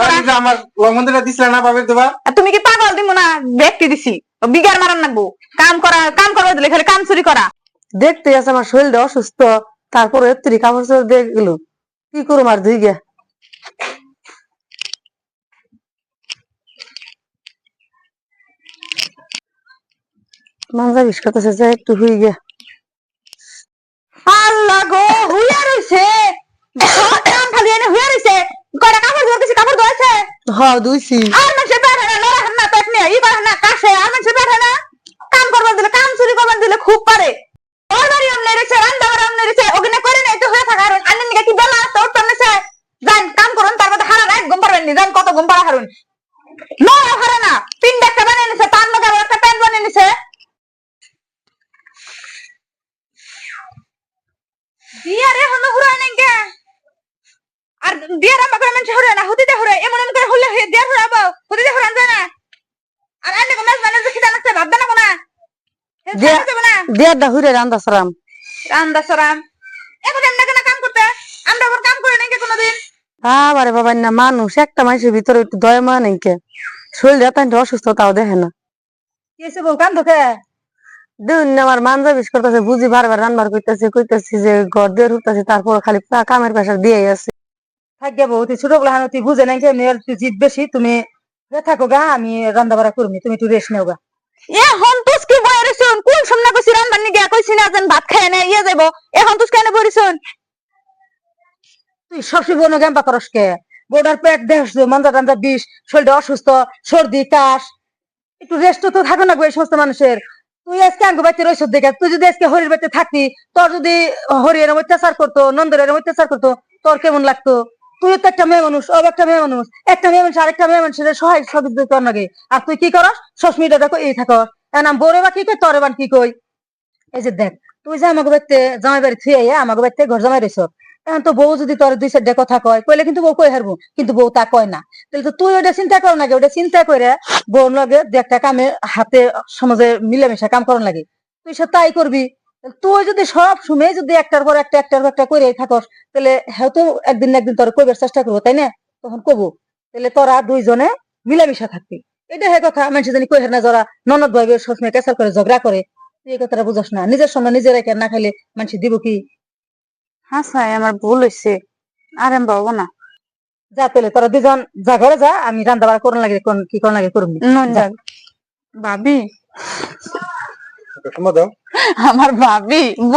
করা যে আমার লবণ দিলে না বাবির দুবার তুমি কি পাগল? দিব না ব্যক্তি দিছি। বিগার মারান লাগবো কাম করা কাম করবা দিলে খালি কাম চুরি করা। দেখতে আছে আমার শরীরটা অসুস্থ তারপরে এত্রি কাপড় চোপড় দিয়ে গেল। কি ধুই করতেছে যে একটু হুই গে আল্লাহ গো হুইয়া রইছে সব কাম খালি এনে হুইয়া রইছে কয়টা কাপড় ধোয়া গেছে কাপড় ধোয়াছে হ ধুইছি আর মানুষে বেড়ে না লড়া হান্না পেট নিয়ে, ই বাড়ে না, কাশে। আর মানুষে বেড়ে না, কাম করবার দিলে, কাম চুরি করবার দিলে খুব পারে। ওর বাড়ি অমনে রয়েছে রান্না বাড়ি অমনে রয়েছে ওখানে করে নাই তো হয়ে থাকা। হারুন আন্নের নিকে কি বেলা আছে, ওর সামনে সে, যান, কাম করুন, তার মধ্যে হারান, এক ঘুম পারবেন নি, যান, কত ঘুম পাড়া হারুন। নয় হারে না তিনটা একটা বানিয়ে নিছে তার লগে একটা প্যান্ট বানিয়ে নিছে। বিয়ার আর বিয়ার করে মানুষ হরে না হতিতে হরে এমন এমন করে হলে দেয়ার হরাবো হতিতে হরান যায় না। আর কোন মাছ খিদা লাগছে কোনা দিয়া- দেবো না। রান্দা সরাম। রান্দা সরাম। এখন এমনি কেন কাম করতে? আমরা আবার কাম করে নাই কোনোদিন? আবারে বাবা না মানুষ একটা মানুষের ভিতরে একটু দয়া মা নাই কে? শরীর এত অসুস্থ তাও দেখে না। হয়েছে বউ কাম ধোকে দিন আমার মাঞ্জা বিষ করতেছে বুঝি বারবার রান্নার করতেছে কইতেছি যে ঘর দিয়ে ঢুকতেছে তারপর খালি কামের প্রেশার দিয়ে আছে। থাকবে বউ তুই ছোটগুলা তুই বুঝে নাই কেমনি তুই জিদ বেশি তুমি থাকো গা আমি রান্না বাড়া করবি তুমি একটু রেস্ট নেও গা। এখন তুস কি রেছুন কোন সমনা কইছি রান্দার নিগে কইছি না যেন ভাত খায় না ইয়ে যাইবো। এখন তুস কেন তুই বনো গেম্পা করস কে? বউটার পেট মান্দা টান্দা বিষ শরীরটা অসুস্থ সর্দি কাশ। একটু রেস্ট তো থাকো না গো এই সমস্ত মানুষের। তুই আজকে আঙ্গু বাড়িতে রয়েছ দেখে তুই যদি আজকে হরির বাড়িতে থাকতি তোর যদি হরি অত্যাচার করতো নন্দরের অত্যাচার করতো তোর কেমন লাগতো? তুই তো একটা মেয়ে মানুষ ও একটা মেয়ে মানুষ। একটা মেয়ে মানুষ, আরেকটা মেয়ে মানুষের সহায় সহযোগিতা কর নাকি আর তুই কি করস? সসমিটা দেখো, এই থাকো। নাম বোরে বা কি কই, তোরে বান কি কই? এই যে দেখ, তুই যে আমাকে বাড়িতে জামাই বাড়ি থুয়ে আইয়া আমাকে বাড়িতে ঘর জামাই রইছ এখন তো বউ যদি তোর দুই সাইডে কথা কয়, কইলে কিন্তু বউ কই হারবো, কিন্তু বউ তা কয় না। তাহলে তো তুই ওটা চিন্তা কর নাকি ওটা চিন্তা করে বউর লগে দু একটা কামে হাতে সমাজে মিলেমিশে কাম করার লাগে। তুই সে তাই করবি। তুই যদি সব সময় যদি একটার পর একটা একটার পর একটা করে থাকস তাহলে হ্যাঁ তো একদিন একদিন তোর কইবার চেষ্টা করব তাই না? তখন কবু। তাহলে তোরা দুইজনে মিলামিশা থাকবি। এটা হ্যাঁ কথা মানুষ জানি কই না যারা ননদ ভাইবে সবসময় কেসাল করে ঝগড়া করে তুই এই কথাটা বুঝস না। নিজের সঙ্গে নিজের রেখে না খাইলে মানুষ দিব কি? হ্যাঁ স্যার আমার ভুল হয়েছে আর আমি পাবো না। যা তাহলে তোরা দুজন যা ঘরে যা আমি রান্না বাড়া করুন লাগে কোন কি করুন লাগে করবি ভাবি। সময় দাও। আমার ভাবি